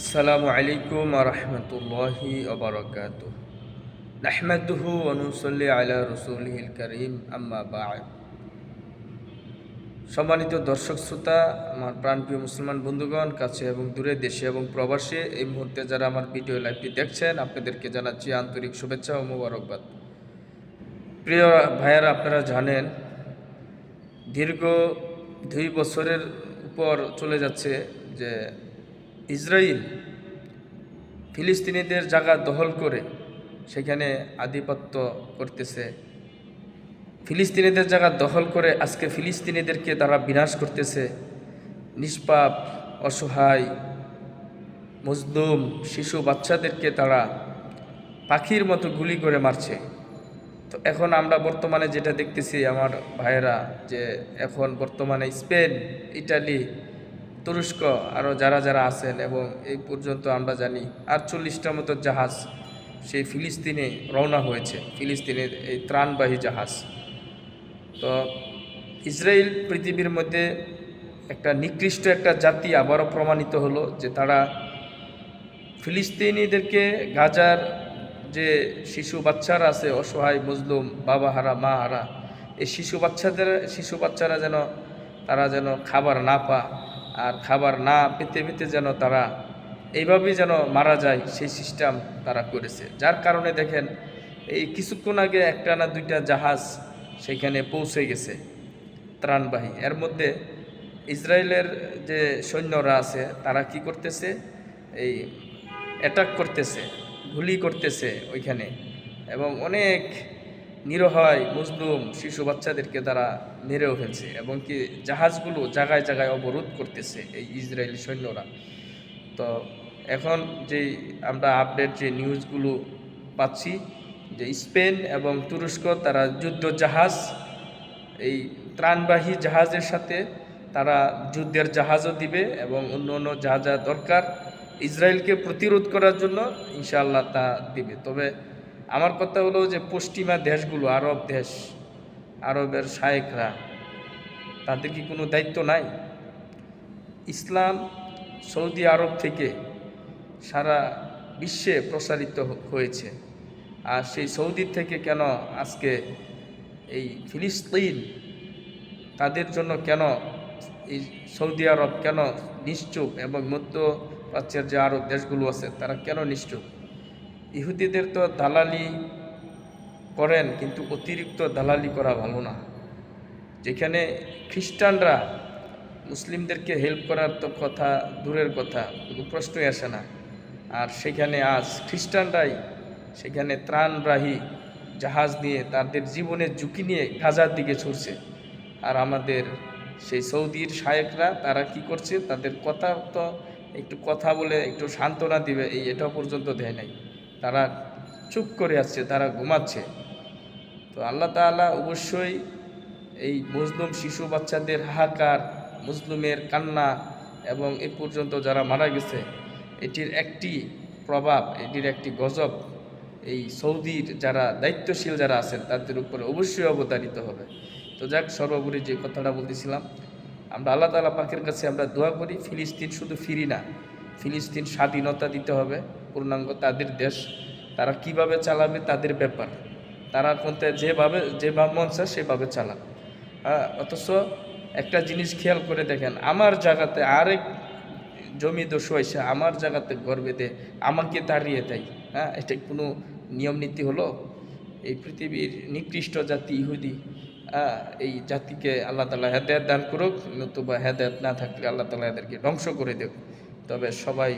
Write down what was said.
আসসালামু আলাইকুম রহমতুল্লাহি ওবরাকাত নাহমাদুহু অনুসল্লি আলা রসুলহিল করিম, আম্মা বাদ। সম্মানিত দর্শক শ্রোতা, আমার প্রাণপ্রিয় মুসলমান বন্ধুগণ, কাছে এবং দূরে দেশে এবং প্রবাসে এই মুহূর্তে যারা আমার ভিডিও লাইভটি দেখছেন, আপনাদেরকে জানাচ্ছি আন্তরিক শুভেচ্ছা ও মুবারকবাদ। প্রিয় ভাইয়ারা, আপনারা জানেন, দীর্ঘ দুই বছরের উপর চলে যাচ্ছে যে ইসরায়েল ফিলিস্তিনিদের জায়গা দখল করে সেখানে আধিপত্য করতেছে। ফিলিস্তিনিদের জায়গা দখল করে আজকে ফিলিস্তিনিদেরকে তারা বিনাশ করতেছে। নিষ্পাপ, অসহায়, মজলুম শিশু বাচ্চাদেরকে তারা পাখির মতো গুলি করে মারছে। তো এখন আমরা বর্তমানে যেটা দেখতেছি, আমার ভাইয়েরা, যে এখন বর্তমানে স্পেন, ইটালি তুরস্ক আরও যারা যারা আছেন এবং এই পর্যন্ত আমরা জানি আটচল্লিশটা মতো জাহাজ সেই ফিলিস্তিনে রওনা হয়েছে, ফিলিস্তিনের এই ত্রাণবাহী জাহাজ। তো ইসরায়েল পৃথিবীর মধ্যে একটা নিকৃষ্ট একটা জাতি আবারও প্রমাণিত হলো যে তারা ফিলিস্তিনিদেরকে গাজার যে শিশু বাচ্চারা আছে, অসহায়, মজলুম, বাবা হারা, মা হারা, এই শিশু বাচ্চাদের, শিশু বাচ্চারা যেন, তারা যেন খাবার না পা আর খাবার না পেতে পেতে যেন তারা এইভাবেই যেন মারা যায়, সেই সিস্টেম তারা করেছে। যার কারণে দেখেন, এই কিছুক্ষণ আগে একটা না দুইটা জাহাজ সেখানে পৌঁছে গেছে ত্রাণবাহী। এর মধ্যে ইসরায়েলের যে সৈন্যরা আছে, তারা কি করতেছে? এই অ্যাটাক করতেছে, গুলি করতেছে ওইখানে। এবং অনেক নিরহয় মুসলুম শিশু বাচ্চাদেরকে তারা মেরেও ফেলছে এবং কি জাহাজগুলো জায়গায় জায়গায় অবরোধ করতেছে এই ইসরায়েলি সৈন্যরা। তো এখন যে আমরা আপডেট যে নিউজগুলো পাচ্ছি, যে স্পেন এবং তুরস্ক তারা যুদ্ধ জাহাজ, এই ত্রাণবাহী জাহাজের সাথে তারা যুদ্ধের জাহাজও দিবে এবং অন্য অন্য যা যা দরকার, ইসরায়েলকে প্রতিরোধ করার জন্য ইনশাআল্লাহ তা দিবে। তবে আমার কথা হলো যে পশ্চিমা দেশগুলো, আরব দেশ, আরবের শায়েকরা, তাদের কি কোনো দায়িত্ব নাই? ইসলাম সৌদি আরব থেকে সারা বিশ্বে প্রসারিত হয়েছে। আর সেই সৌদি থেকে কেন আজকে এই ফিলিস্তিন, তাদের জন্য কেন এই সৌদি আরব কেন নিশ্চুপ এবং মধ্যপ্রাচ্যের যে আরব দেশগুলো আছে, তারা কেন নিশ্চুপ? ইহুদিদের তো দালালি করেন, কিন্তু অতিরিক্ত দালালি করা ভালো না। যেখানে খ্রিস্টানরা মুসলিমদেরকে হেল্প করার তো কথা, দূরের কথা, কোনো প্রশ্নই আসে না। আর সেখানে আজ খ্রিস্টানরাই সেখানে ত্রাণরাহী জাহাজ নিয়ে তাদের জীবনের ঝুঁকি নিয়ে গাজার দিকে ছুটছে। আর আমাদের সেই সৌদির শায়েকরা, তারা কি করছে? তাদের কথা তো একটু কথা বলে একটু সান্ত্বনা দিবে, এই এটা পর্যন্ত দেয় নাই। তারা চুপ করে আসছে, তারা ঘুমাচ্ছে। তো আল্লাহ তাআলা অবশ্যই এই মুসলিম শিশু বাচ্চাদের হাহাকার, মুসলিমের কান্না এবং এ পর্যন্ত যারা মারা গেছে, এটির একটি প্রভাব, এটির একটি গজব। এই সৌদির যারা দায়িত্বশীল যারা আছেন, তাদের উপরে অবশ্যই অবতারিত হবে। তো যাক, সর্বোপরি যে কথাটা বলতেছিলাম, আমরা আল্লাহ তাআলা পাকের কাছে আমরা দোয়া করি, ফিলিস্তিন শুধু ফিরি না ফিলিস্তিন স্বাধীনতা দিতে হবে পূর্ণাঙ্গ তাদের দেশ। তারা কীভাবে চালাবে তাদের ব্যাপার। তারা কোনটা যেভাবে যেভাবে মন চায় সেভাবে চালান হ্যাঁ অথচ একটা জিনিস খেয়াল করে দেখেন আমার জায়গাতে আরেক জমি দোষ হয়েছে আমার জায়গাতে ঘর বেঁধে আমাকে তাড়িয়ে দেয়। হ্যাঁ এটা কোনো নিয়ম নীতি হলো? এই পৃথিবীর নিকৃষ্ট জাতি ইহুদি হ্যাঁ, এই জাতিকে আল্লাহ তালা হেদায়ত দান করুক নতুবা হেদায়ত না থাকলে আল্লাহ তালা এদেরকে ধ্বংস করে দেব। তবে সবাই